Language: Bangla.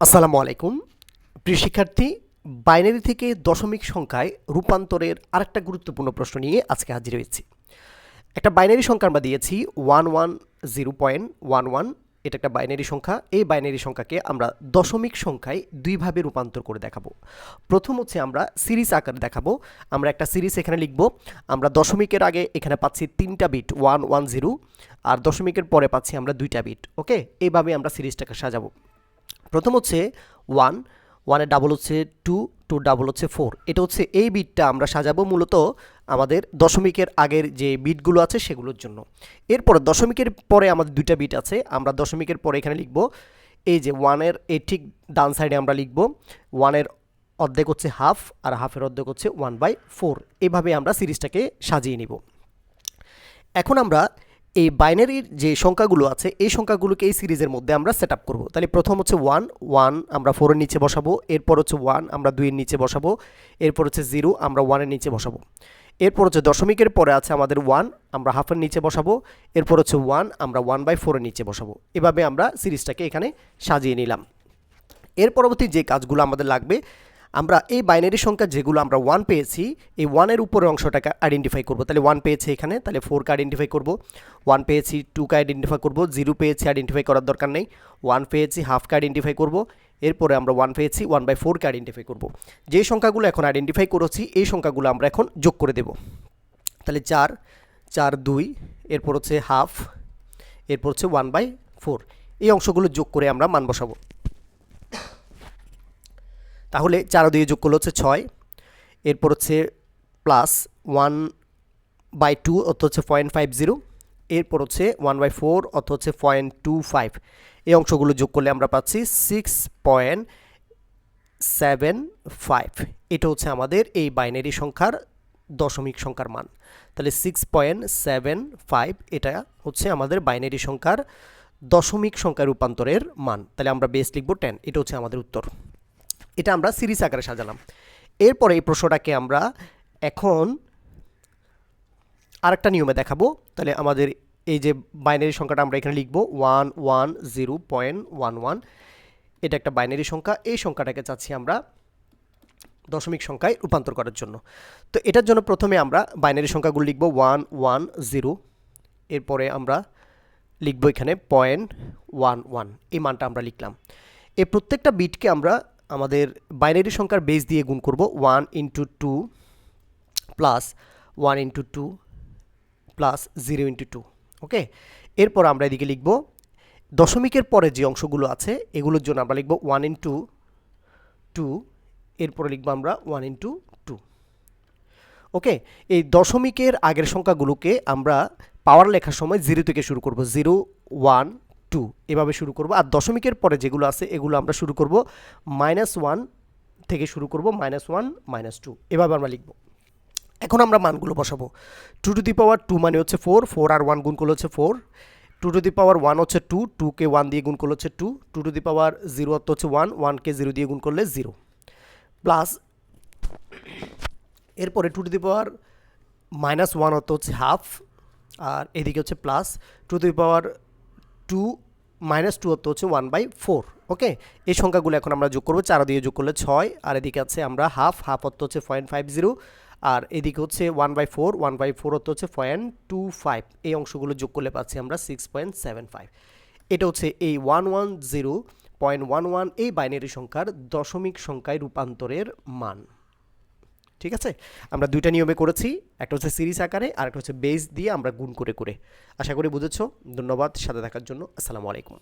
আসসালামু আলাইকুম। প্রিয় শিক্ষার্থী, বাইনারি থেকে দশমিক সংখ্যায় রূপান্তরের আরেকটা গুরুত্বপূর্ণ প্রশ্ন নিয়ে আজকে হাজির হয়েছি। একটা বাইনারি সংখ্যা আমরা দিয়েছি one one zero point one one এটা একটা বাইনারি সংখ্যা। এই বাইনারি সংখ্যাকে আমরা দশমিক সংখ্যায় দুইভাবে রূপান্তর করে দেখাবো। প্রথম হচ্ছে আমরা সিরিজ আকারে দেখাবো। আমরা একটা সিরিজ এখানে লিখব। আমরা দশমিকের আগে এখানে পাচ্ছি তিনটা বিট ওয়ান ওয়ান জিরো আর দশমিকের পরে পাচ্ছি আমরা দুইটা বিট, ওকে? এইভাবে আমরা সিরিজটাকে সাজাবো। প্রথম হচ্ছে ওয়ান ওয়ানের ডাবল হচ্ছে টু টু ডাবল হচ্ছে ফোর এটা হচ্ছে এই বিটটা আমরা সাজাবো মূলত আমাদের দশমিকের আগের যে বিটগুলো আছে সেগুলোর জন্য। এরপরে দশমিকের পরে আমাদের দুইটা বিট আছে, আমরা দশমিকের পরে এখানে লিখব, এই যে ওয়ানের এই ঠিক ডান সাইডে আমরা লিখব ওয়ানের অর্ধেক হচ্ছে হাফ আর হাফের অর্ধেক হচ্ছে ওয়ান বাই ফোর এভাবে আমরা সিরিজটাকে সাজিয়ে নিব। এখন আমরা এই বাইনারির যে সংখ্যাগুলো আছে, এই সংখ্যাগুলোকে এই সিরিজের মধ্যে আমরা সেট আপ করব। তাহলে প্রথম হচ্ছে ওয়ান ওয়ান আমরা ফোরের নিচে বসাবো, এরপর হচ্ছে ওয়ান আমরা দুইয়ের নিচে বসাবো, এরপর হচ্ছে জিরো আমরা ওয়ানের নিচে বসাবো। এরপর হচ্ছে দশমিকের পরে আছে আমাদের ওয়ান আমরা হাফের নিচে বসাবো, এরপর হচ্ছে ওয়ান আমরা ওয়ান বাই ফোরের নিচে বসাবো। এভাবে আমরা সিরিজটাকে এখানে সাজিয়ে নিলাম। এর পরবর্তী যে কাজগুলো আমাদের লাগবে আমরা এই বাইনারি সংখ্যা যেগুলো আমরা ওয়ান পেয়েছি, এই ওয়ানের উপরের অংশটাকে আইডেন্টিফাই করব। তাহলে ওয়ান পেয়েছি এখানে, তাহলে ফোরকে আইডেন্টিফাই করব। ওয়ান পেয়েছি টুকে আইডেন্টিফাই করব। জিরো পেয়েছি আইডেন্টিফাই করার দরকার নেই। ওয়ান পেয়েছি হাফকে আইডেন্টিফাই করব। এরপরে আমরা ওয়ান পেয়েছি ওয়ান বাই ফোরকে আইডেন্টিফাই করব। যে সংখ্যাগুলো এখন আইডেন্টিফাই করেছি, এই সংখ্যাগুলো আমরা এখন যোগ করে দেব। তাহলে চার চার, দুই, এরপর হচ্ছে হাফ এরপর হচ্ছে ওয়ান বাই ফোর এই অংশগুলো যোগ করে আমরা মান বসাবো। তাহলে চার দিয়ে যোগ করলে হচ্ছে ছয়। এরপর হচ্ছে প্লাস ওয়ান বাই টু অর্থ হচ্ছে পয়েন্ট ফাইভ জিরো এরপর হচ্ছে ওয়ান বাই ফোর অর্থ হচ্ছে পয়েন্ট টু ফাইভ এই অংশগুলো যোগ করলে আমরা পাচ্ছি সিক্স পয়েন্ট সেভেন ফাইভ এটা হচ্ছে আমাদের এই বাইনারি সংখ্যার দশমিক সংখ্যার মান। তাহলে সিক্স পয়েন্ট সেভেন ফাইভ এটা হচ্ছে আমাদের বাইনারি সংখ্যার দশমিক সংখ্যা রূপান্তরের মান। তাহলে আমরা বেস লিখব টেন এটা হচ্ছে আমাদের উত্তর। এটা আমরা সিরিজ আকারে সাজালাম। এরপরে এই প্রশ্নটাকে আমরা এখন আরেকটা নিয়মে দেখাবো। তাহলে আমাদের এই যে বাইনারি সংখ্যাটা আমরা এখানে লিখব, one one, zero, point, one one. এটা একটা বাইনারি সংখ্যা। এই সংখ্যাটাকে চাচ্ছি আমরা দশমিক সংখ্যায় রূপান্তর করার জন্য। তো এটার জন্য প্রথমে আমরা বাইনারি সংখ্যাগুলো লিখব, ওয়ান ওয়ান, জিরো। এরপরে আমরা লিখব এখানে পয়েন্ট, ওয়ান ওয়ান। এই মানটা আমরা লিখলাম। এই প্রত্যেকটা বিটকে আমরা আমাদের বাইনারি সংখ্যার বেস দিয়ে গুণ করব one into two plus one into two plus zero into two okay এরপর আমরা এদিকে লিখব, দশমিকের পরে যে অংশগুলো আছে, এগুলোর জন্য আমরা লিখব ওয়ান ইন্টু টু এরপরে লিখব আমরা ওয়ান ইন্টু টু ওকে এই দশমিকের আগের সংখ্যাগুলোকে আমরা পাওয়ার লেখার সময় জিরো থেকে শুরু করব জিরো ওয়ান টু এভাবে শুরু করব। আর দশমিকের পরে যেগুলো আছে, এগুলো আমরা শুরু করব। মাইনাস ওয়ান থেকে শুরু করব, মাইনাস ওয়ান, মাইনাস টু। এভাবে আমরা লিখব। এখন আমরা মানগুলো বসাবো। Two two the power two মানে হচ্ছে ফোর ফোর আর ওয়ান গুণ করলে হচ্ছে four. Two two the power one হচ্ছে টু টুকে ওয়ান দিয়ে গুণ করলে হচ্ছে two. Two two the power zero অর্থ হচ্ছে ওয়ান ওয়ানকে জিরো দিয়ে গুণ করলে জিরো। প্লাস এরপরে two two the power minus one অর্থ হচ্ছে হাফ। আর এদিকে হচ্ছে plus. Two two the power two minus two অর্থ হচ্ছে ওয়ান বাই ফোর ওকে এই সংখ্যাগুলো এখন আমরা যোগ করব চার দিয়ে যোগ করলে ছয়, আর এদিকে আছে আমরা হাফ হাফ অর্থ হচ্ছে পয়েন্ট ফাইভ জিরো আর এদিকে হচ্ছে one by four one by four অর্থ হচ্ছে পয়েন্ট টু ফাইভ এই অংশগুলো যোগ করলে পাচ্ছি আমরা সিক্স পয়েন্ট সেভেন ফাইভ এটা হচ্ছে এই one one zero point one one এই বাইনারি সংখ্যার দশমিক সংখ্যায় রূপান্তরের মান। ঠিক আছে? আমরা দুইটা নিয়মে করেছি, একটা হচ্ছে সিরিজ আকারে আর একটা হচ্ছে বেস দিয়ে আমরা গুণ করে করে। আশা করি বুঝেছ? ধন্যবাদ, সাথে থাকার জন্য। আসসালামু আলাইকুম।